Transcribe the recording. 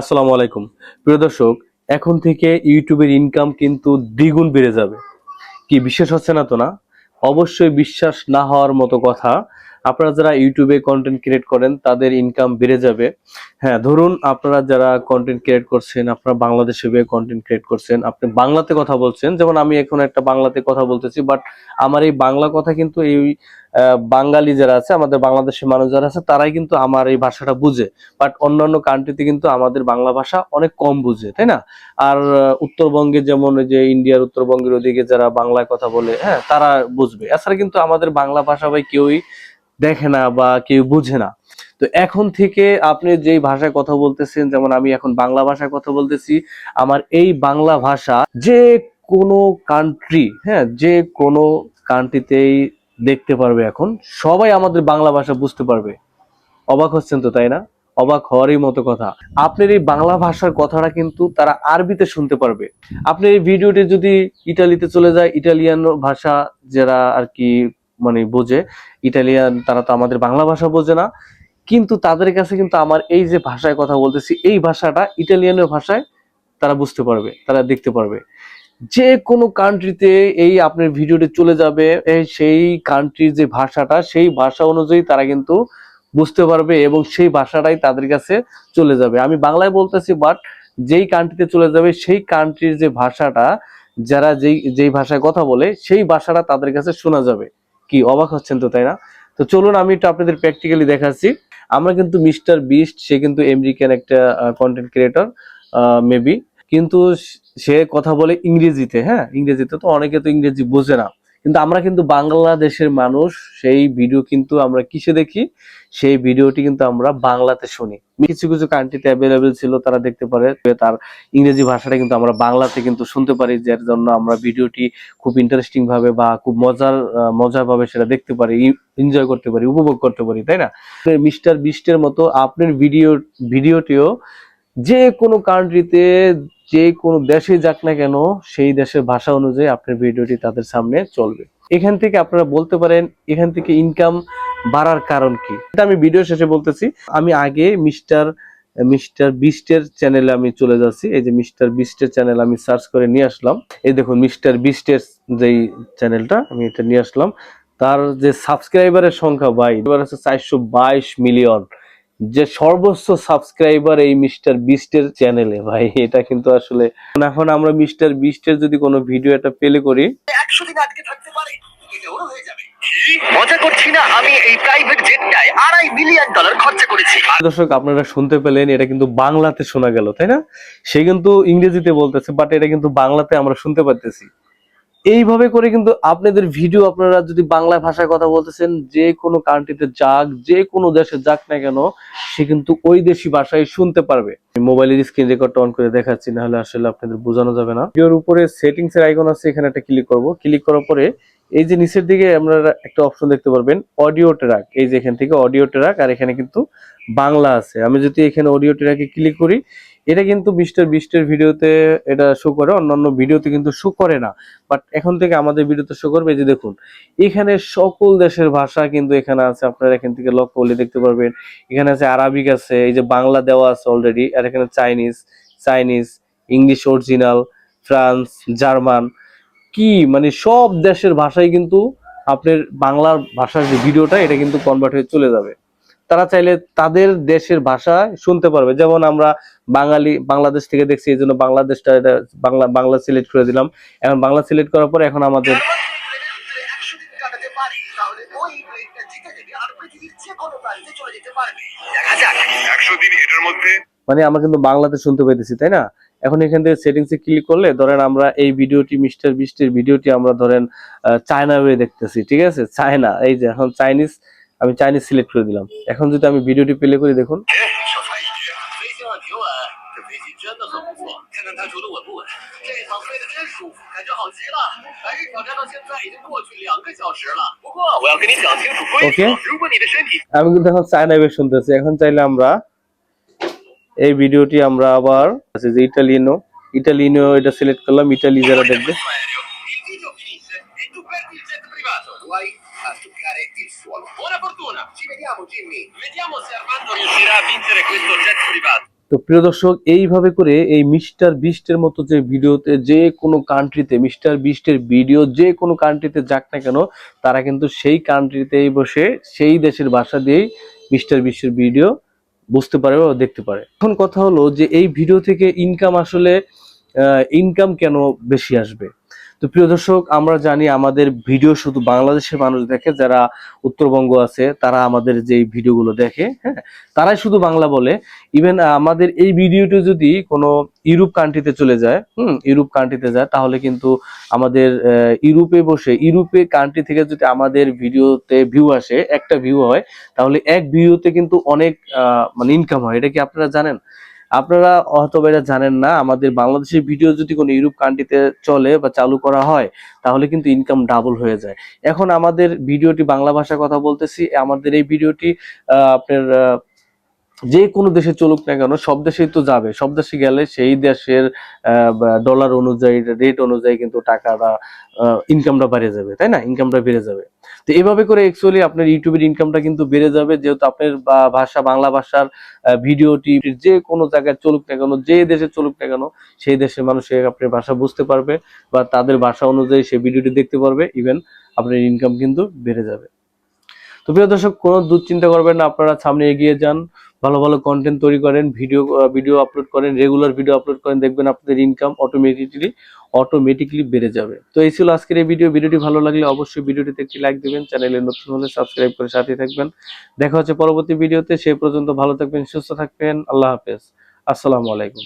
আসসালামু আলাইকুম। প্রিয় দর্শক, এখন থেকে ইউটিউবের ইনকাম কিন্তু দ্বিগুণ বেড়ে যাবে। কি, বিশ্বাস হচ্ছে না তো না? অবশ্যই বিশ্বাস না হওয়ার মতো কথা আপনারা যারা ইউটিউবে কন্টেন্ট ক্রিয়েট করেন, তাদের ইনকাম বেড়ে যাবে। হ্যাঁ ধরুন আপনারা যারা কন্টেন্ট ক্রিয়েট করছেন, আপনারা বাংলাদেশে কন্টেন্ট ক্রিয়েট করছেন, আপনি বাংলাতে কথা বলছেন, যেমন আমি এখন একটা বাংলাতে কথা বলতেছি বাট আমার এই বাংলা কথা কিন্তু এই বাঙালি যারা আছে, আমাদের বাংলাদেশের মানুষ যারা আছে, তারাই কিন্তু আমার এই ভাষাটা বুঝে। বাট অন্যান্য কান্ট্রিতে কিন্তু আমাদের বাংলা ভাষা অনেক কম বুঝে, তাই না? আর উত্তরবঙ্গে যেমন যে ইন্ডিয়ার উত্তরবঙ্গের ওদিকে যারা বাংলায় কথা বলে হ্যাঁ তারা বুঝবে। এছাড়া কিন্তু আমাদের বাংলা ভাষা ভাই কেউই দেখে না বা কেউ বুঝে না। তো এখন থেকে আপনি যেই ভাষায় কথা বলতেছেন, যেমন আমি এখন বাংলা ভাষায় কথা বলতেছি, আমার এই বাংলা ভাষা যে কোনো কান্ট্রি হ্যাঁ যে কোনো কান্ট্রিতেই দেখতে পারবে এখন। সবাই আমাদের বাংলা ভাষা বুঝতে পারবে। অবাক হচ্ছেন তো, তাই না? অবাক হওয়ারই মতো কথা। আপনার এই বাংলা ভাষার কথাটা কিন্তু তারা আরবিতে শুনতে পারবে। আপনার এই ভিডিওটি যদি ইটালিতে চলে যায়, ইটালিয়ান ভাষা যারা আর কি মানে বোঝে ইটালিয়ান তারা তো আমাদের বাংলা ভাষা বোঝে না। কিন্তু তাদের কাছে কিন্তু আমার এই যে ভাষায় কথা বলতেছি, এই ভাষাটা ইটালিয়ানের ভাষায় তারা বুঝতে পারবে, তারা দেখতে পারবে। যে কোনো কান্ট্রিতে এই আপনার ভিডিওটি চলে যাবে সেই কান্ট্রির যে ভাষাটা, সেই ভাষা অনুযায়ী তারা কিন্তু বুঝতে পারবে এবং সেই ভাষাটাই তাদের কাছে চলে যাবে। আমি বাংলায় বলতেছি বাট যেই কান্ট্রিতে চলে যাবে, সেই কান্ট্রির যে ভাষাটা, যারা যেই যেই ভাষায় কথা বলে, সেই ভাষাটা তাদের কাছে শোনা যাবে। কি অবাক হচ্ছেন তো, তাই না? তো চলুন, আমি একটু আপনাদের প্র্যাকটিক্যালি দেখাচ্ছি। আমরা কিন্তু মিস্টার বিস্ট সে কিন্তু আমেরিকান একটা কন্টেন্ট ক্রিয়েটর মেবি কিন্তু সে কথা বলে ইংরেজিতে হ্যাঁ? ইংরেজিতে তো অনেকে তো ইংরেজি বোঝে না। কিন্তু আমরা কিন্তু বাংলাদেশের মানুষ, সেই ভিডিও কিন্তু আমরা কিসে দেখি? সেই ভিডিওটি কিন্তু আমরা বাংলাতে শুনি। কিছু কিছু কান্ট্রিতে অ্যাভেলেবেল ছিল, তারা দেখতে পারে। তার ইংরেজি ভাষাটা কিন্তু আমরা বাংলাতে কিন্তু শুনতে পারি, যার জন্য আমরা ভিডিওটি খুব ইন্টারেস্টিং ভাবে বা খুব মজার মজার ভাবে সেটা দেখতে পারি এনজয় করতে পারি, উপভোগ করতে পারি, তাই না? মিস্টার বিস্টের মতো আপনার ভিডিও ভিডিওটিও যে কোনো কান্ট্রিতে যে কোনো দেশে যাক না কেন, সেই দেশের ভাষা অনুযায়ী আপনার ভিডিওটি তাদের সামনে চলবে। এখান থেকে আপনারা বলতে পারেন, এখান থেকে ইনকাম বাড়ার কারণ কি? এটা আমি ভিডিও শেষে বলতেছি। আমি আগে মিস্টার মিস্টার বিস্টের চ্যানেলে আমি চলে যাচ্ছি। এই যে মিস্টার বিস্টের চ্যানেল আমি সার্চ করে নিয়ে আসলাম। এই দেখুন মিস্টার বিস্টের যেই চ্যানেলটা আমি এটা নিয়ে আসলাম। তার যে সাবস্ক্রাইবারের সংখ্যা, ভাই, এবার হচ্ছে চারশো বাইশ মিলিয়ন যে সর্বোচ্চ সাবস্ক্রাইবার এই মিস্টার বিস্টের চ্যানেলে ভাই এটা কিন্তু আসলে এখন আমরা মিস্টার বিস্টের যদি কোনো ভিডিও একটা পেলে করি। একশো দিন আটকে থাকতে পারে এটা ওরও যাবে। মজা করছি না আমি এই প্রাইভেট জেটটায় আড়াই মিলিয়ন ডলার খরচা করেছি। দর্শক আপনারা শুনতে পেলেন এটা কিন্তু বাংলাতে শোনা গেল তাই না? সে কিন্তু ইংরেজিতে বলতেছে বাট এটা কিন্তু বাংলাতে আমরা শুনতে পারতেছি। এইভাবে করে কিন্তু আপনাদের ভিডিও আপনারা যদি বাংলা ভাষায় কথা বলতেছেন, যে কোনো কান্ট্রিতে যাক, যে কোনো দেশে যাক না কেন, সে কিন্তু ওই দেশি ভাষায় শুনতে পারবে। মোবাইলের স্ক্রিন রেকর্ডটা অন করে দেখাচ্ছি না হলে আসলে আপনাদের বোঝানো যাবে না। ভিডিওর উপরে সেটিংস এর আইকন আছে, এখানে একটা ক্লিক করব। ক্লিক করার পরে এই যে নিচের দিকে আপনারা একটা অপশন দেখতে পারবেন অডিও ট্র্যাক এই যে এখান থেকে অডিও ট্র্যাক আর এখানে কিন্তু বাংলা আছে। আমি যদি এখানে অডিও ট্র্যাকে ক্লিক করি এটা কিন্তু মিস্টার বিস্টের ভিডিওতে এটা শো করে, অন্যান্য ভিডিওতে কিন্তু শো করে না। বাট এখন থেকে আমাদের ভিডিওতে শো করবে যে দেখুন, এখানে সকল দেশের ভাষা কিন্তু এখানে আছে। আপনারা এখান থেকে লক্ষ্য করলে দেখতে পারবেন। এখানে আছে আরবিক আছে, এই যে বাংলা দেওয়া আছে অলরেডি আর এখানে Chinese Chinese, English original France, German, কি মানে সব দেশের ভাষায় কিন্তু আপনার বাংলার ভাষার যে ভিডিওটা, এটা কিন্তু কনভার্ট হয়ে চলে যাবে। তারা চাইলে তাদের দেশের ভাষা শুনতে পারবে। যেমন আমরা বাঙালি বাংলাদেশ থেকে দেখছি এই জন্য বাংলাদেশটা এটা বাংলা বাংলা সিলেক্ট করে দিলাম। এখন বাংলা সিলেক্ট করার পরে এখন আমাদের মানে আমরা কিন্তু বাংলাতে শুনতে পাইতেছি তাই না? এখন এখান থেকে সেটিংসে ক্লিক করলে ধরেন আমরা এই ভিডিওটি মিস্টার বিস্টের ভিডিওটি আমরা ধরেন চায়না ওয়ে দেখতেছি ঠিক আছে? চায়না এই যে এখন চাইনিজ আমি চাইনিজ সিলেক্ট করে দিলাম। এখন যদি আমি ভিডিওটি প্লে করি, দেখুন। আমি কিন্তু এখন চায়না বেশ শুনতেছি। এখন চাইলে আমরা এই ভিডিওটি আমরা আবার আছে যে ইটালিয়ানো ইটালিয়ানো এটা সিলেক্ট করলাম। ইটালি যারা দেখবে। Privato. Guai a toccare il suolo. Buona fortuna. Ci vediamo, Jimmy. Vediamo se Armando riuscirà a vincere questo jet privato. তো প্রিয় দর্শক এইভাবে করে এই মিস্টার বিস্টের মতো যে ভিডিওতে যে কোনো কান্ট্রিতে মিস্টার বিস্টের ভিডিও যে কোনো কান্ট্রিতে যাক না কেন তারা কিন্তু সেই কান্ট্রিতেই বসে সেই দেশের ভাষা দিয়েই মিস্টার বিশ্বের ভিডিও বুঝতে পারে বা দেখতে পারে এখন কথা হলো যে এই ভিডিও থেকে ইনকাম আসলে ইনকাম কেন বেশি আসবে তো প্রিয় দর্শক, আমরা জানি আমাদের ভিডিও শুধু বাংলাদেশের মানুষ দেখে, যারা উত্তরবঙ্গ আছে, তারা আমাদের যে ভিডিওগুলো দেখে হ্যাঁ তারাই শুধু বাংলা বলে। ইভেন আমাদের এই ভিডিওটি যদি কোনো ইউরোপ কান্ট্রিতে চলে যায়, হুম, ইউরোপ কান্ট্রিতে যায়, তাহলে কিন্তু আমাদের ইউরোপে বসে, ইউরোপে কান্ট্রি থেকে যদি আমাদের ভিডিওতে ভিউ আসে, একটা ভিউ হয়, তাহলে এক ভিডিওতে কিন্তু অনেক মানে ইনকাম হয়। এটা কি আপনারা জানেন? আপনারা হয়তো এটা জানেন না, আমাদের বাংলাদেশের ভিডিও যদি কোনো ইউরোপ কান্ট্রিতে চলে বা চালু করা হয়, তাহলে কিন্তু ইনকাম ডাবল হয়ে যায়। এখন আমাদের ভিডিওটি বাংলা ভাষায় কথা বলতেছি, আমাদের এই ভিডিওটি আপনার যে কোনো দেশে চলুক না কেন, সব দেশেই তো যাবে। সব দেশে গেলে সেই দেশের ডলার অনুযায়ী রেট অনুযায়ী কিন্তু টাকাটা ইনকামটা বেড়ে যাবে, তাই না? ইনকামটা বেড়ে যাবে। তো এভাবে করে অ্যাকচুয়ালি আপনার ইউটিউবের ইনকামটা কিন্তু বেড়ে যাবে। যেহেতু আপনার ভাষা, বাংলা ভাষার ভিডিওটি যে কোনো জায়গায় চলুক না কেন, যে দেশে চলুক না কেন, সেই দেশের মানুষ আপনার ভাষা বুঝতে পারবে বা তাদের ভাষা অনুযায়ী সেই ভিডিওটি দেখতে পারবে। ইভেন আপনার ইনকাম কিন্তু বেড়ে যাবে। তো প্রিয় দর্শক, কোনো দুশ্চিন্তা করবেন না, আপনারা সামনে এগিয়ে যান, ভালো ভালো কন্টেন্ট তৈরি করেন ভিডিও ভিডিও আপলোড করেন রেগুলার ভিডিও আপলোড করেন, দেখবেন আপনাদের ইনকাম অটোমেটিকলি অটোমেটিকলি বেড়ে যাবে। তো এই ছিল আজকের এই ভিডিও ভিডিওটি ভালো লাগলে অবশ্যই ভিডিওটিতে একটি লাইক দিবেন, চ্যানেলে নতুন হলে সাবস্ক্রাইব করে সাথে থাকবেন। দেখা হচ্ছে পরবর্তী ভিডিওতে সেই পর্যন্ত ভালো থাকবেন, সুস্থ থাকবেন, আল্লাহ হাফেজ। আসসালামু আলাইকুম।